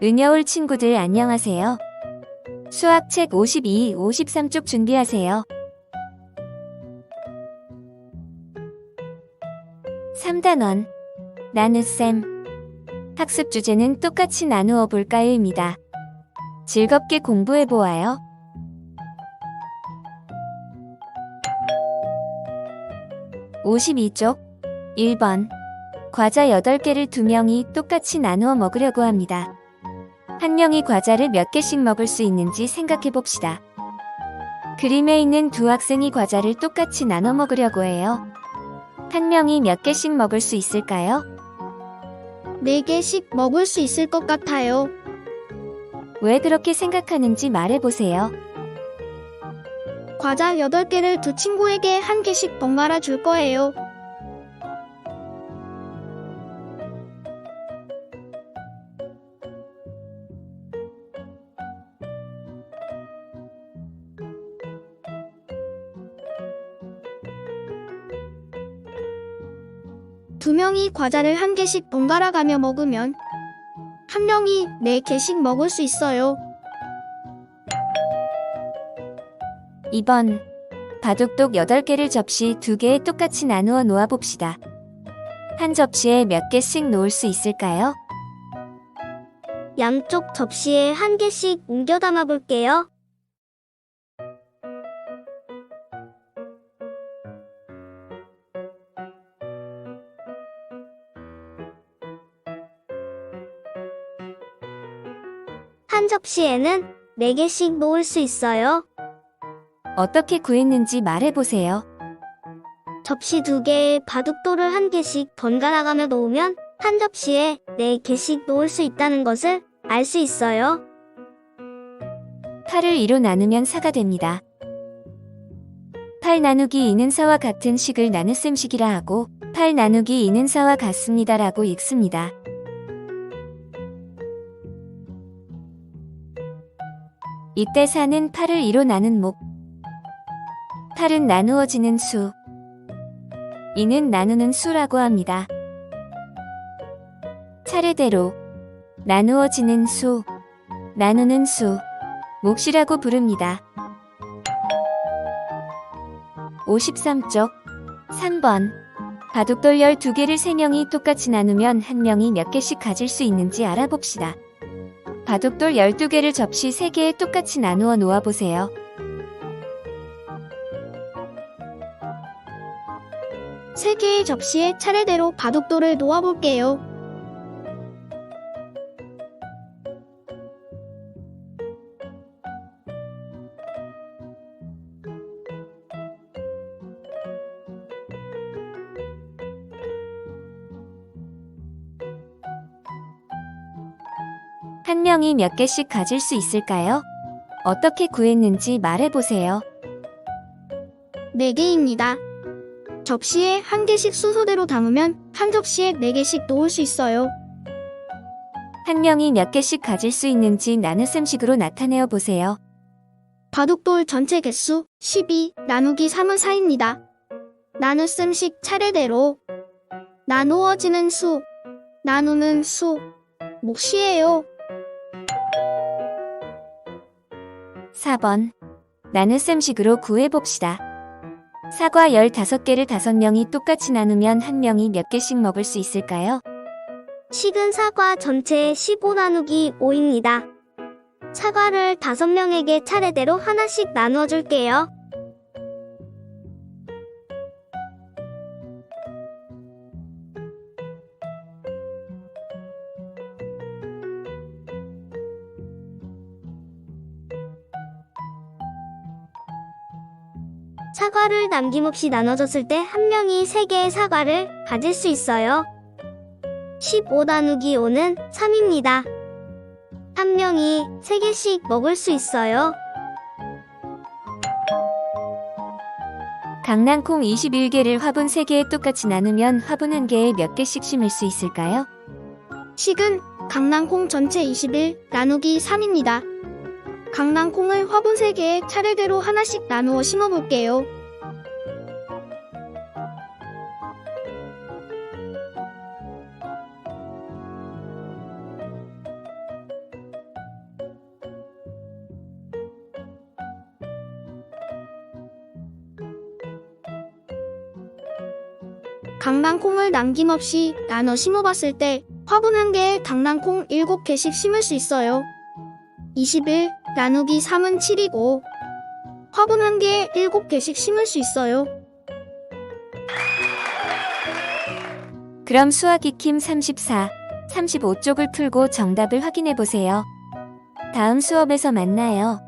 은여울 친구들 안녕하세요. 수학책 52, 53쪽 준비하세요. 3단원 나눗셈 학습 주제는 똑같이 나누어 볼까요입니다. 즐겁게 공부해 보아요. (52쪽) 1번 과자 8개를 두 명이 똑같이 나누어 먹으려고 합니다. 한 명이 과자를 몇 개씩 먹을 수 있는지 생각해 봅시다. 그림에 있는 두 학생이 과자를 똑같이 나눠 먹으려고 해요. 한 명이 몇 개씩 먹을 수 있을까요? 4개씩 먹을 수 있을 것 같아요. 왜 그렇게 생각하는지 말해 보세요. 과자 8개를 두 친구에게 한 개씩 번갈아 줄 거예요. 두 명이 과자를 한 개씩 번갈아 가며 먹으면 한 명이 네 개씩 먹을 수 있어요. 2번 바둑독 8개를 접시 2개에 똑같이 나누어 놓아 봅시다. 한 접시에 몇 개씩 놓을 수 있을까요? 양쪽 접시에 한 개씩 옮겨 담아 볼게요. 한 접시에는 4개씩 놓을 수 있어요. 어떻게 구했는지 말해보세요. 접시 두 개에 바둑돌을 한 개씩 번갈아 가며 놓으면 한 접시에 4개씩 놓을 수 있다는 것을 알 수 있어요. 8을 2로 나누면 4가 됩니다. 8 나누기 2는 4와 같은 식을 나눗셈식이라 하고 8 나누기 2는 4와 같습니다라고 읽습니다. 이때 4는 8을 2로 나눈 목 8은 나누어지는 수 2는 나누는 수라고 합니다. 차례대로 나누어지는 수, 나누는 수, 몫이라고 부릅니다. 53쪽 3번 바둑돌 12개를 3명이 똑같이 나누면 한 명이 몇 개씩 가질 수 있는지 알아봅시다. 바둑돌 12개를 접시 3개에 똑같이 나누어 놓아보세요. 세 개의 접시에 차례대로 바둑돌을 놓아볼게요. 한 명이 몇 개씩 가질 수 있을까요? 어떻게 구했는지 말해보세요. 4개입니다. 접시에 한 개씩 순서대로 담으면 한 접시에 4개씩 놓을 수 있어요. 한 명이 몇 개씩 가질 수 있는지 나눗셈식으로 나타내어 보세요. 바둑돌 전체 개수 12 나누기 3은 4입니다. 나눗셈식 차례대로 나누어지는 수, 나누는 수, 몫이에요. 4번 나눗셈식으로 구해봅시다. 사과 15개를 5명이 똑같이 나누면 한 명이 몇 개씩 먹을 수 있을까요? 식은 사과 전체의 15 나누기 5입니다. 사과를 5명에게 차례대로 하나씩 나누어 줄게요. 사과를 남김없이 나눠줬을 때 한 명이 3개의 사과를 가질 수 있어요. 15 나누기 5는 3입니다. 한 명이 3개씩 먹을 수 있어요. 강낭콩 21개를 화분 3개에 똑같이 나누면 화분 1개에 몇 개씩 심을 수 있을까요? 식은 강낭콩 전체 21 나누기 3입니다. 강낭콩을 화분 3개에 차례대로 하나씩 나누어 심어볼게요. 강낭콩을 남김없이 나눠 심어봤을 때 화분 1개에 강낭콩 7개씩 심을 수 있어요. 21, 나누기 3은 7이고 화분 한 개에 7개씩 심을 수 있어요. 그럼 수학 익힘 34, 35쪽을 풀고 정답을 확인해 보세요. 다음 수업에서 만나요.